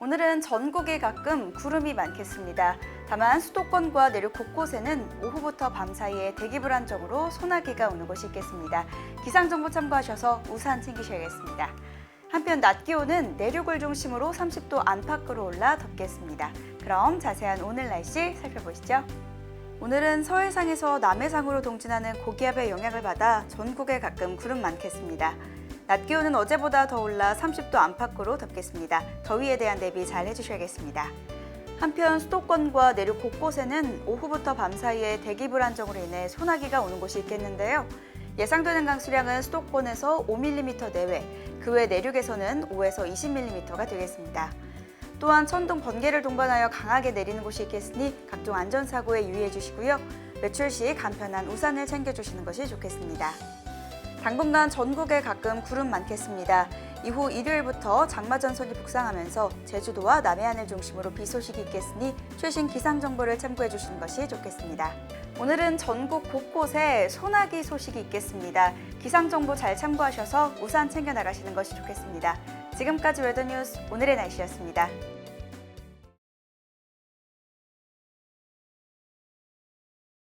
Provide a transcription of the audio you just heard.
오늘은 전국에 가끔 구름이 많겠습니다. 다만 수도권과 내륙 곳곳에는 오후부터 밤 사이에 대기 불안정으로 소나기가 오는 곳이 있겠습니다. 기상정보 참고하셔서 우산 챙기셔야겠습니다. 한편 낮 기온은 내륙을 중심으로 30도 안팎으로 올라 덥겠습니다. 그럼 자세한 오늘 날씨 살펴보시죠. 오늘은 서해상에서 남해상으로 동진하는 고기압의 영향을 받아 전국에 가끔 구름 많겠습니다. 낮 기온은 어제보다 더 올라 30도 안팎으로 덥겠습니다. 더위에 대한 대비 잘 해주셔야겠습니다. 한편 수도권과 내륙 곳곳에는 오후부터 밤 사이에 대기 불안정으로 인해 소나기가 오는 곳이 있겠는데요. 예상되는 강수량은 수도권에서 5mm 내외, 그 외 내륙에서는 5에서 20mm가 되겠습니다. 또한 천둥 번개를 동반하여 강하게 내리는 곳이 있겠으니 각종 안전사고에 유의해 주시고요. 외출 시 간편한 우산을 챙겨 주시는 것이 좋겠습니다. 당분간 전국에 가끔 구름 많겠습니다. 이후 일요일부터 장마 전선이 북상하면서 제주도와 남해안을 중심으로 비 소식이 있겠으니 최신 기상 정보를 참고해 주시는 것이 좋겠습니다. 오늘은 전국 곳곳에 소나기 소식이 있겠습니다. 기상 정보 잘 참고하셔서 우산 챙겨 나가시는 것이 좋겠습니다. 지금까지 웨더뉴스 오늘의 날씨였습니다.